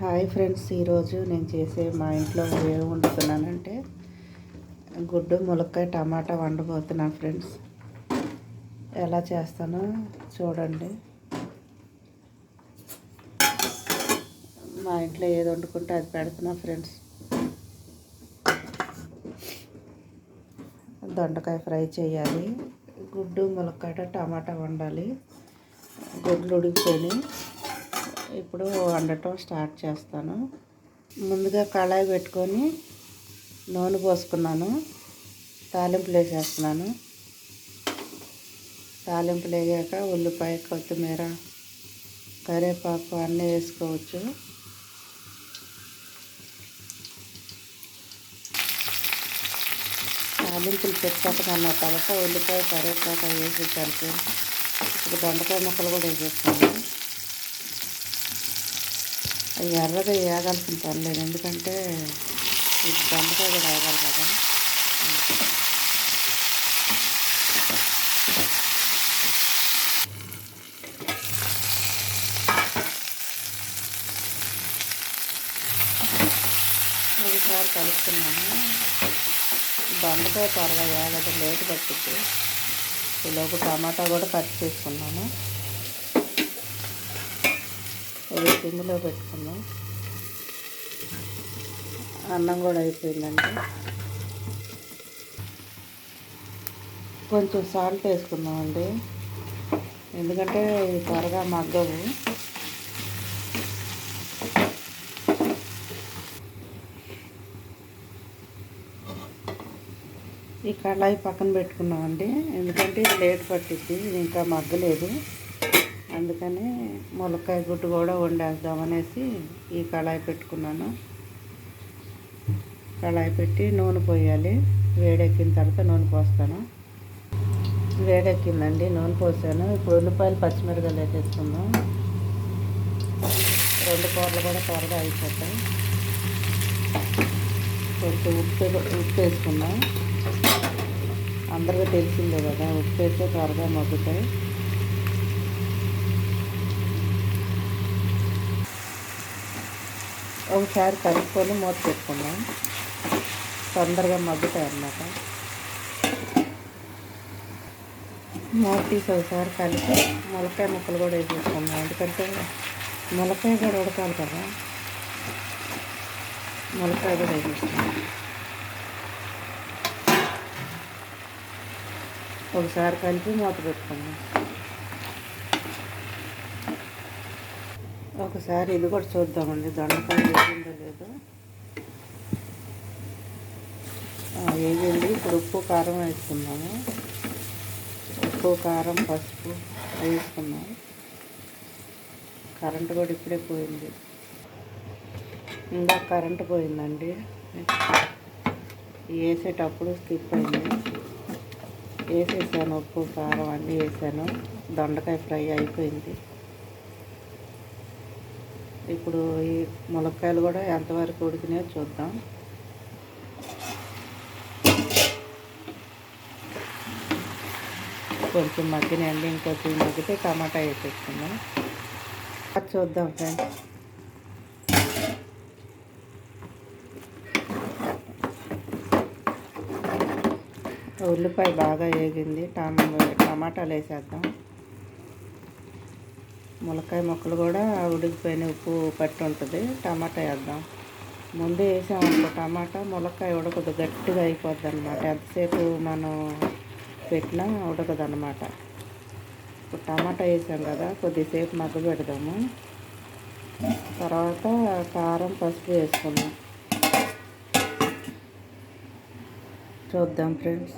Hi friends ఈరోజు నేను చేసే మా ఇంట్లో ఏం వండుతున్నానంటే గుడ్డు ములక్కాయ టమాటా వండబోతున్నాను ఫ్రెండ్స్. ఎలా చేస్తానో చూడండి. మా ఇంట్లో ఏది వండుకుంటే అది పెడుతున్నా ఫ్రెండ్స్. దొండకాయ ఫ్రై చేయాలి. గుడ్డు ములక్కాయ టమాటా వండాలి. గుడ్లు ఉడికిపోయి ఇప్పుడు వండటం స్టార్ట్ చేస్తాను. ముందుగా కళాయి పెట్టుకొని నూనె పోసుకున్నాను. తాలింపులు వేసేస్తున్నాను. తాలింపులు వేగాక ఉల్లిపాయ కొత్తిమీర కరివేపాకు అన్నీ వేసుకోవచ్చు. తాలింపులు పెట్టుకోవటం తర్వాత ఉల్లిపాయ కరివేపాకు వేసి కలిపి ఇప్పుడు దొండకాయ ముక్కలు కూడా వేసేస్తాను అవి ఎర్రగా వేగాల్సిన పని లేదు ఎందుకంటే ఇది దొండకాయ కూడా వేగాలి కదా. ఒకసారి కలుపుతున్నాము దొండకాయ త్వరగా వేగదు లేట్ పట్టింది. ఈలోపు టమాటా కూడా కట్ చేసుకున్నాము ఇది సిమ్లో పెట్టుకున్నాం. అన్నం కూడా అయిపోయిందండి. కొంచెం సాల్ట్ వేసుకున్నామండి ఎందుకంటే త్వరగా మగ్గవు. ఈ కళాయి పక్కన పెట్టుకున్నామండి. ఎందుకంటే లేట్ పట్టింది ఇంకా మగ్గలేదు. అందుకని ములక్కాయ గుడ్డు కూడా వండేద్దాం అనేసి ఈ కళాయి పెట్టుకున్నాను. కళాయి పెట్టి నూనె పోయాలి. వేడెక్కిన తర్వాత నూనె పోస్తాను. వేడెక్కిందండి నూనె పోసాను. ఇప్పుడు ఉల్లిపాయలు పచ్చిమిరపకాయలు వేసేసుకుందాం. రెండు కూరలు కూడా త్వరగా అయిపోతాయి. కొంచెం ఉప్పు ఉప్పు వేసుకుందాం. అందరికీ తెలిసిందే కదా ఉప్పు వేస్తే త్వరగా మగ్గుతాయి. ఒకసారి కలుపుకొని మూత పెట్టుకుందాం. తొందరగా మగ్గుతాయి అన్నమాట మూత తీసి ఒకసారి కలిపి ములకాయ ముక్కలు కూడా వేసేసుకుందాం. ఎందుకంటే ములకాయ కూడా ఉడకాలి కదా. ములకాయ కూడా వేసేసుకుందాం. ఒకసారి కలిపి మూత పెట్టుకుందాం. ఒకసారి ఇది కూడా చూద్దామండి. దొండకాయ వేసిందో లేదో. వేయండి ఇప్పుడు ఉప్పు కారం వేసుకున్నాము ఉప్పు కారం పసుపు వేసుకున్నాము కరెంటు కూడా ఇప్పుడే పోయింది. ఇంకా కరెంటు పోయిందండి. వేసేటప్పుడు స్కిప్ అయింది. వేసేసాను ఉప్పు కారం అన్నీ వేసాను. దొండకాయ ఫ్రై అయిపోయింది. ఇప్పుడు ఈ ములక్కాయలు కూడా ఎంతవరకు ఉడికినాయో చూద్దాం. కొంచెం మగ్గినండి ఇంకొంచెం మగ్గితే టమాటా వేసేసుకుందాం. అది చూద్దాం ఫ్రెండ్స్. ఉల్లిపాయ బాగా వేగింది టమా టమాటాలు వేసేద్దాం. ములక్కాయ ముక్కలు కూడా ఉడికిపోయిన ఉప్పు పట్టి ఉంటుంది. టమాటా వేద్దాం. ముందే వేసామనుకో టమాటా ములక్కాయ ఉడకదు. గట్టిగా అయిపోద్ది అనమాట ఎంతసేపు మనం పెట్టినా ఉడకదు అనమాట ఇప్పుడు టమాటా వేసాం కదా కొద్దిసేపు మగ్గ పెడదాము. తర్వాత కారం పసుపు వేసుకుందాం. చూద్దాం ఫ్రెండ్స్.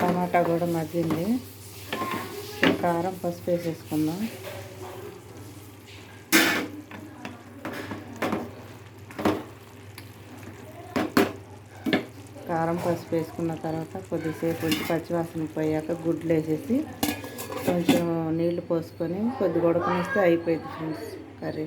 టమాటా కూడా మగ్గింది. కారం పసుపు వేసేసుకుందాం. కారం పసుపు వేసుకున్న తర్వాత కొద్దిసేపు ఉంచి పచ్చివాసన పోయాక గుడ్లు వేసేసి కొంచెం నీళ్ళు పోసుకొని కొద్ది గొడకనిస్తే అయిపోయింది ఫ్రెండ్స్ కర్రీ.